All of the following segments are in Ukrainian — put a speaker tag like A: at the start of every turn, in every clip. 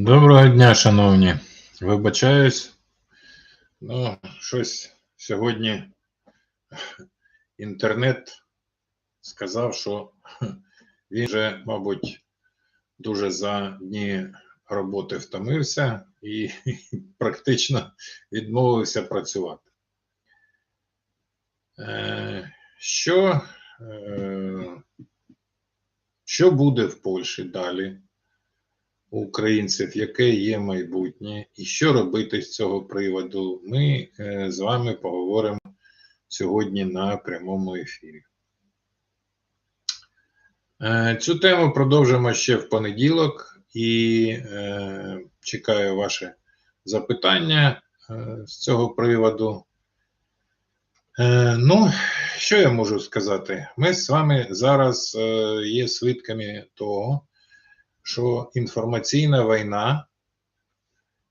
A: Доброго дня, шановні. Вибачаюсь. Ну, щось сьогодні інтернет сказав, що він вже, мабуть, дуже за дні роботи втомився і практично відмовився працювати. Е, Що, е, що буде в Польщі далі? Українців, яке є майбутнє, і що робити з цього приводу, ми е, з вами поговоримо сьогодні на прямому ефірі. Е, цю тему продовжимо ще в понеділок і е, чекаю ваше запитання з цього приводу. Ну, що я можу сказати? Ми з вами зараз є свідками того що інформаційна війна,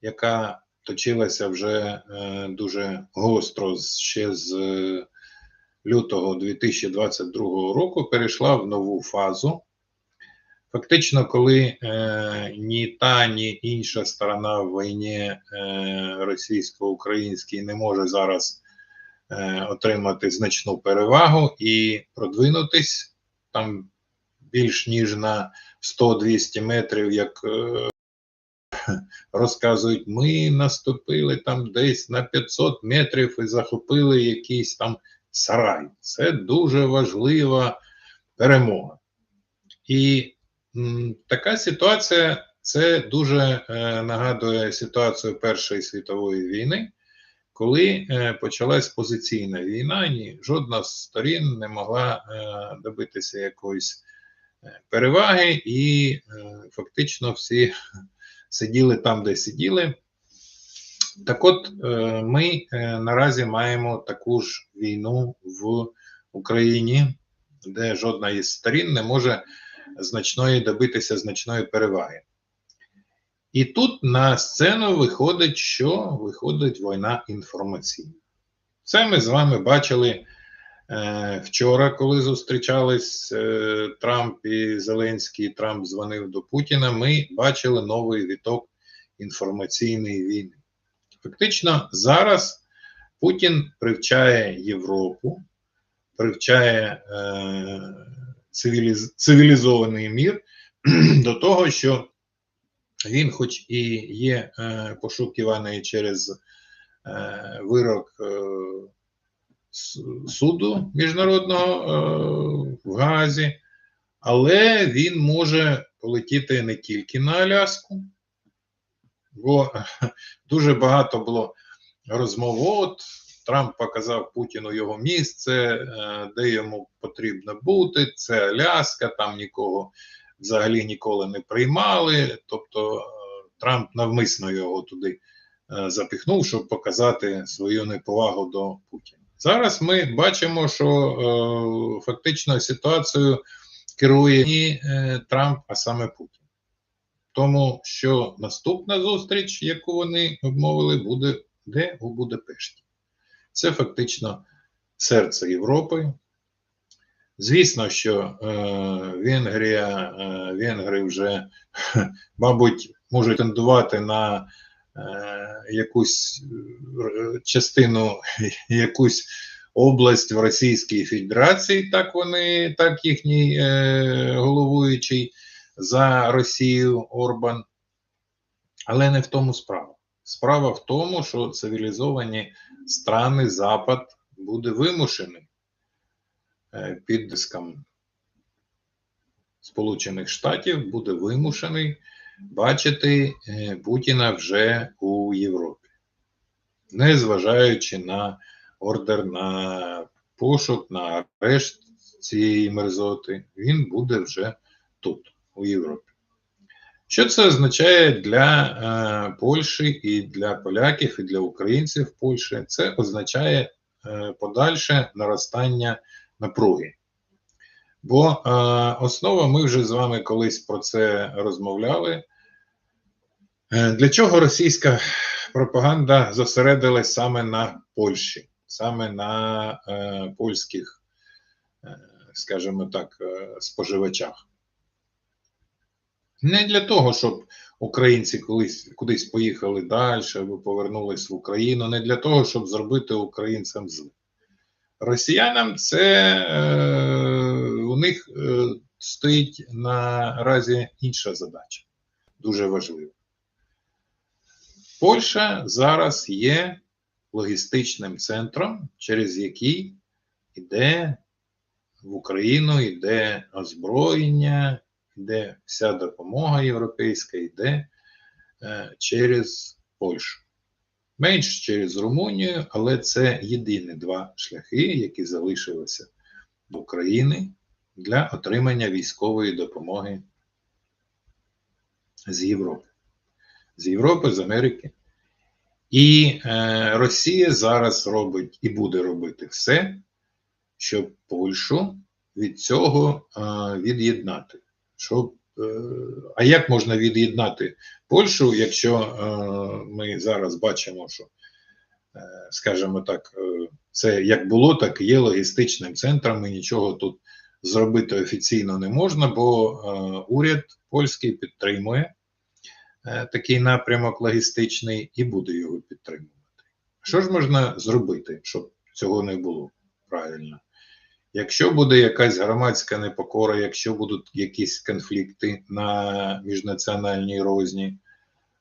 A: яка точилася вже е, дуже гостро ще з е, лютого 2022 року, перейшла в нову фазу. Фактично, коли е, ні та, ні інша сторона в війні е, російсько-українській не може зараз е, отримати значну перевагу і продвинутись там більш ніж на 100-200 метрів, як е, розказують, ми наступили там десь на 500 метрів і захопили якийсь там сарай. Це дуже важлива перемога. І м, така ситуація це дуже е, нагадує ситуацію Першої світової війни. Коли е, почалась позиційна війна, ні жодна з сторін не могла е, добитися якоїсь переваги, і е, фактично всі сиділи там, де сиділи. Так от, е, ми е, наразі маємо таку ж війну в Україні, де жодна із сторін не може значної добитися значної переваги. І тут на сцену виходить, що виходить війна інформаційна. Це ми з вами бачили Е, вчора, коли зустрічались е, Трамп і Зеленський, Трамп дзвонив до Путіна, ми бачили новий віток інформаційної війни. Фактично, зараз Путін привчає Європу, привчає е, цивіліз... цивілізований мір до того, що він, хоч і є е, пошукуваний через е, вирок. Е, суду міжнародного е, в Газі, але він може полетіти не тільки на Аляску, бо дуже багато було розмов. От Трамп показав Путіну його місце, е, де йому потрібно бути. Це Аляска, там нікого взагалі ніколи не приймали. Тобто е, Трамп навмисно його туди запіхнув, щоб показати свою неповагу до Путіна. Зараз ми бачимо, що е, фактично ситуацію керує не Трамп, а саме Путін. Тому що наступна зустріч, яку вони обмовили, буде де у Будапешті. Це фактично серце Європи. Звісно, що е, Венгрія, е, Венгри вже, мабуть, можуть тендувати на якусь е, частину, якусь область в Російській Федерації, так вони, так їхній е, головуючий за Росію Орбан. Але не в тому справа. Справа в тому, що цивілізовані страни Запад буде вимушений е, під диском Сполучених Штатів буде вимушений бачити е, Путіна вже у Європі, незважаючи на ордер на пошук, на арешт цієї мерзоти, він буде вже тут, у Європі. Що це означає для е, Польщі і для поляків, і для українців Польщі? Це означає е, подальше наростання напруги. Бо е, основа, ми вже з вами колись про це розмовляли. Е, для чого російська пропаганда зосередилась саме на Польщі, саме на е, польських, е, скажімо так, е, споживачах? Не для того, щоб українці колись кудись поїхали далі або повернулись в Україну, не для того, щоб зробити українцям зле. Росіянам це е, у них е, стоїть наразі інша задача, дуже важлива. Польща зараз є логістичним центром, через який йде в Україну, йде озброєння, йде вся допомога європейська, йде е, через Польщу. Менш через Румунію, але це єдині два шляхи, які залишилися в Україні для отримання військової допомоги з Європи. З Європи, з Америки. І е, Росія зараз робить і буде робити все, щоб Польщу від цього е, від'єднати. Щоб, е, а як можна від'єднати Польщу, якщо е, ми зараз бачимо, що, е, скажімо так, е, це як було, так і є логістичним центром, і нічого тут зробити офіційно не можна, бо е, уряд польський підтримує такий напрямок логістичний і буде його підтримувати. Що ж можна зробити, щоб цього не було правильно? Якщо буде якась громадська непокора, якщо будуть якісь конфлікти на міжнаціональній розні,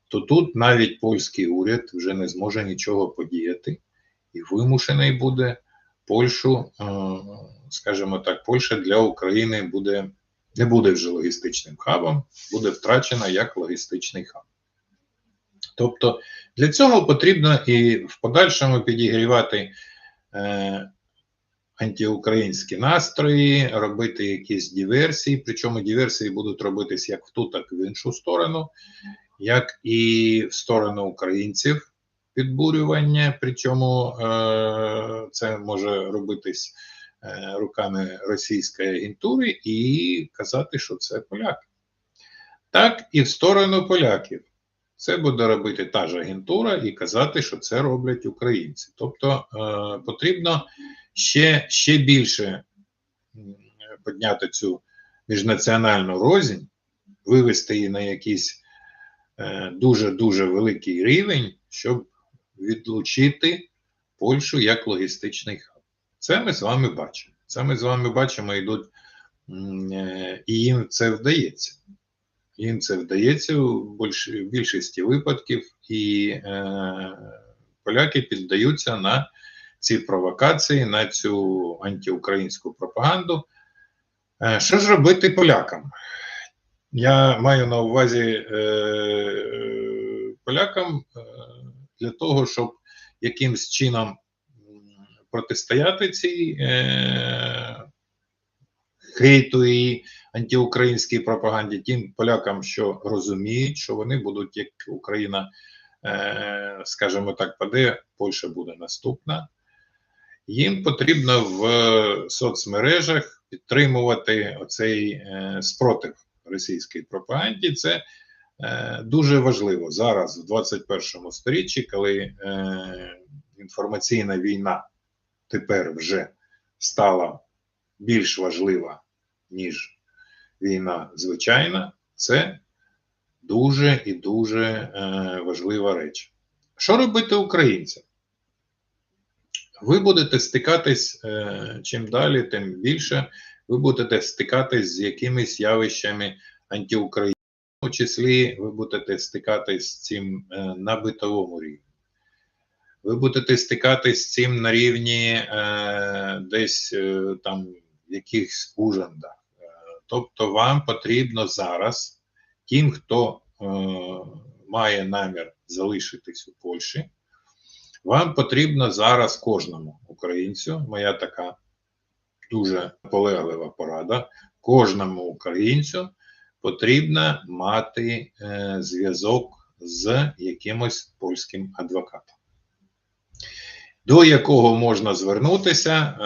A: то тут навіть польський уряд вже не зможе нічого подіяти і вимушений буде Польщу, е, скажімо так, Польща для України буде не буде вже логістичним хабом, буде втрачена як логістичний хаб. Тобто для цього потрібно і в подальшому підігрівати е, антиукраїнські настрої, робити якісь диверсії, причому диверсії будуть робитись як в ту, так і в іншу сторону, як і в сторону українців підбурювання, причому е, це може робитись руками російської агентури і казати, що це поляки. Так і в сторону поляків. Це буде робити та ж агентура і казати, що це роблять українці. Тобто е, потрібно ще, ще більше підняти цю міжнаціональну рознь, вивести її на якийсь е, дуже-дуже великий рівень, щоб відлучити Польщу як логістичний хаб. Це ми з вами бачимо. Це ми з вами бачимо, йдуть, е, і їм це вдається. Їм це вдається в більш- в більшості випадків, і е, поляки піддаються на ці провокації, на цю антиукраїнську пропаганду. Е, що ж робити полякам? Я маю на увазі е, полякам е, для того, щоб якимсь чином протистояти цій е, хейту і антиукраїнській пропаганді, тим полякам, що розуміють, що вони будуть, як Україна, е, скажімо так, паде, Польща буде наступна. Їм потрібно в соцмережах підтримувати оцей е, спротив російській пропаганді. Це е, дуже важливо зараз, в 21 сторіччі, коли е, інформаційна війна тепер вже стала більш важлива, ніж війна звичайна, це дуже і дуже е, важлива реч. Що робити українцям? Ви будете стикатись е, чим далі, тим більше ви будете стикатись з якимись явищами антиукраїнськими, в тому числі ви будете стикатись з цим е, на битовому рівні. Ви будете стикатись з цим на рівні е, десь е, там якихось ужандах. Е, тобто вам потрібно зараз, тим, хто е, має намір залишитись у Польщі, вам потрібно зараз кожному українцю, моя така дуже полеглива порада, кожному українцю потрібно мати е, зв'язок з якимось польським адвокатом, до якого можна звернутися е,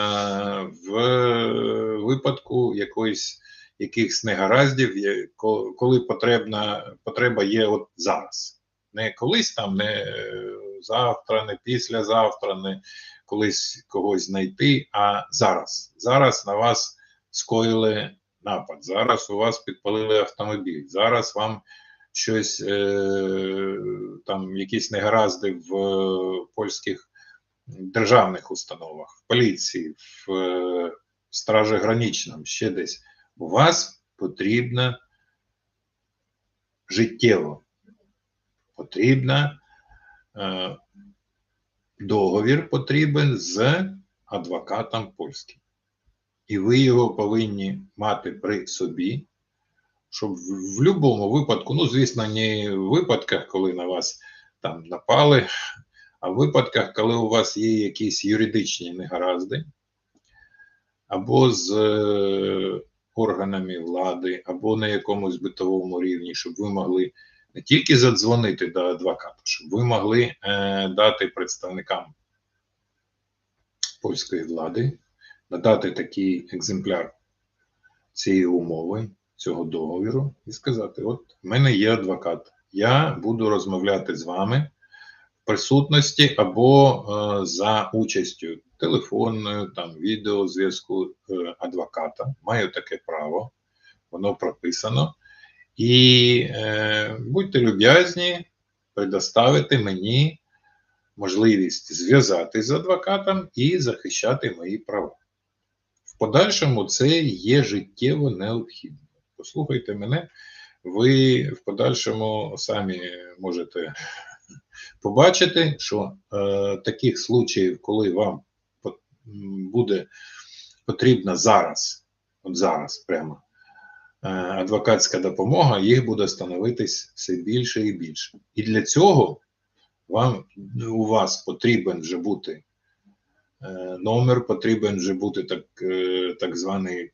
A: в випадку якоїсь якихось негараздів, коли потрібна, потреба є от зараз. Не колись там, не завтра, не післязавтра, не колись когось знайти, а зараз. Зараз на вас скоїли напад, зараз у вас підпалили автомобіль, зараз вам щось е, там, якісь негаразди в польських державних установах, в поліції, в е, стражі граничному, ще десь. У вас потрібно життєво потрібна е, договір потрібен з адвокатом польським. І ви його повинні мати при собі, щоб в будь-якому випадку, ну, звісно, не в випадках, коли на вас там напали, а в випадках, коли у вас є якісь юридичні негаразди, або з е, органами влади, або на якомусь битовому рівні, щоб ви могли не тільки задзвонити до адвоката, щоб ви могли е, дати представникам польської влади, надати такий екземпляр цієї умови, цього договіру, і сказати: от в мене є адвокат, я буду розмовляти з вами присутності або е, за участю телефонною, там відеозв'язку е, адвоката. Маю таке право, воно прописано. І е, будьте люб'язні предоставити мені можливість зв'язатись з адвокатом і захищати мої права. В подальшому це є життєво необхідно. Послухайте мене, ви в подальшому самі можете побачити, що е, таких случаїв, коли вам буде потрібна зараз, от зараз прямо Е, адвокатська допомога, їх буде становитись все більше і більше. І для цього вам у вас потрібен вже бути е, номер, потрібен вже бути так е, так званий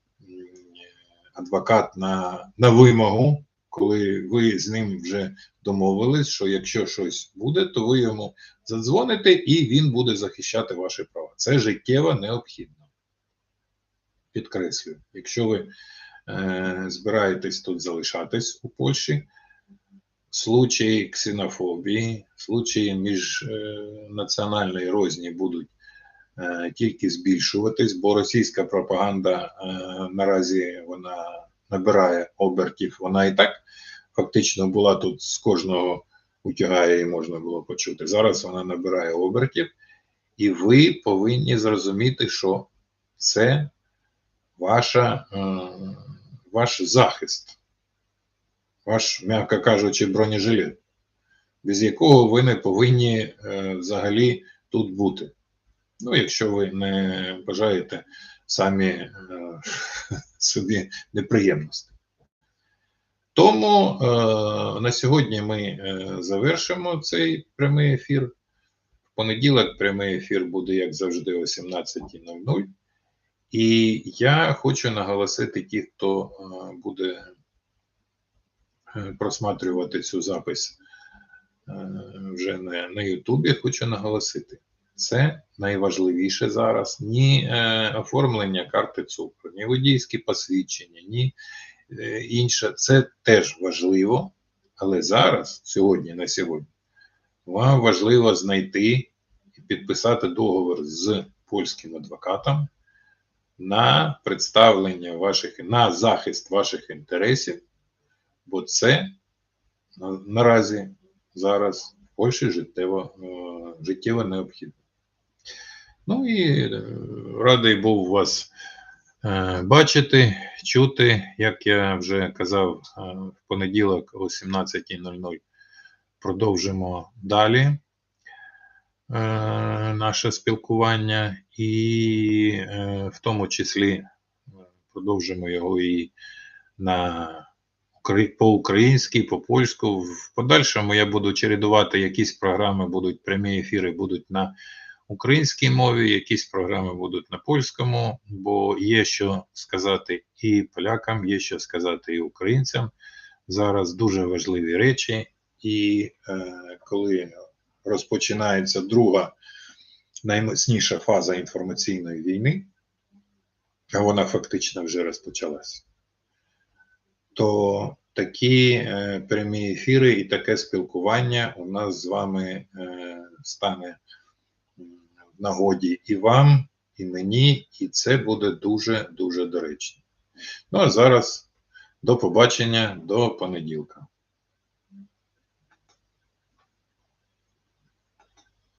A: адвокат на, на вимогу, коли ви з ним вже домовились, що якщо щось буде, то ви йому задзвоните і він буде захищати ваші права. Це життєво необхідно. Підкреслюю, якщо ви Е, збираєтесь тут залишатись у Польщі. Случаї ксенофобії, случаї міжнаціональної е, розні будуть е, тільки збільшуватись, бо російська пропаганда наразі вона набирає обертів. Вона і так фактично була тут з кожного утягає і можна було почути. Зараз вона набирає обертів, і ви повинні зрозуміти, що це ваша ваш захист, ваш, м'яко кажучи, бронежилет, без якого ви не повинні е, взагалі тут бути. Ну, якщо ви не бажаєте самі е, собі неприємності. Тому е, на сьогодні ми е, завершимо цей прямий ефір. В понеділок прямий ефір буде, як завжди, о 17.00. І я хочу наголосити ті, хто е, буде е, просматрювати цю запис е, вже на на Ютубі, хочу наголосити. Це найважливіше зараз ні е, оформлення карти цукру, ні водійські посвідчення, ні е, інше. Це теж важливо, але зараз, сьогодні на сьогодні, вам важливо знайти і підписати договор з польським адвокатом на представлення ваших на захист ваших інтересів, бо це на, наразі зараз в Польщі життєво, е, життєво необхідно. Ну і е, радий був вас е, бачити, чути, як я вже казав, е, в понеділок о 17.00 продовжимо далі. Наше спілкування, і в тому числі продовжимо його і на по-українськи, по польську. В подальшому я буду чередувати якісь програми, будуть прямі ефіри, будуть на українській мові, якісь програми будуть на польському, бо є що сказати і полякам, є що сказати і українцям. Зараз дуже важливі речі, і е, коли розпочинається друга найміцніша фаза інформаційної війни, а вона фактично вже розпочалась, то такі е, прямі ефіри і таке спілкування у нас з вами е, стане нагоді і вам, і мені, і це буде дуже-дуже доречно. Ну а зараз до побачення до понеділка.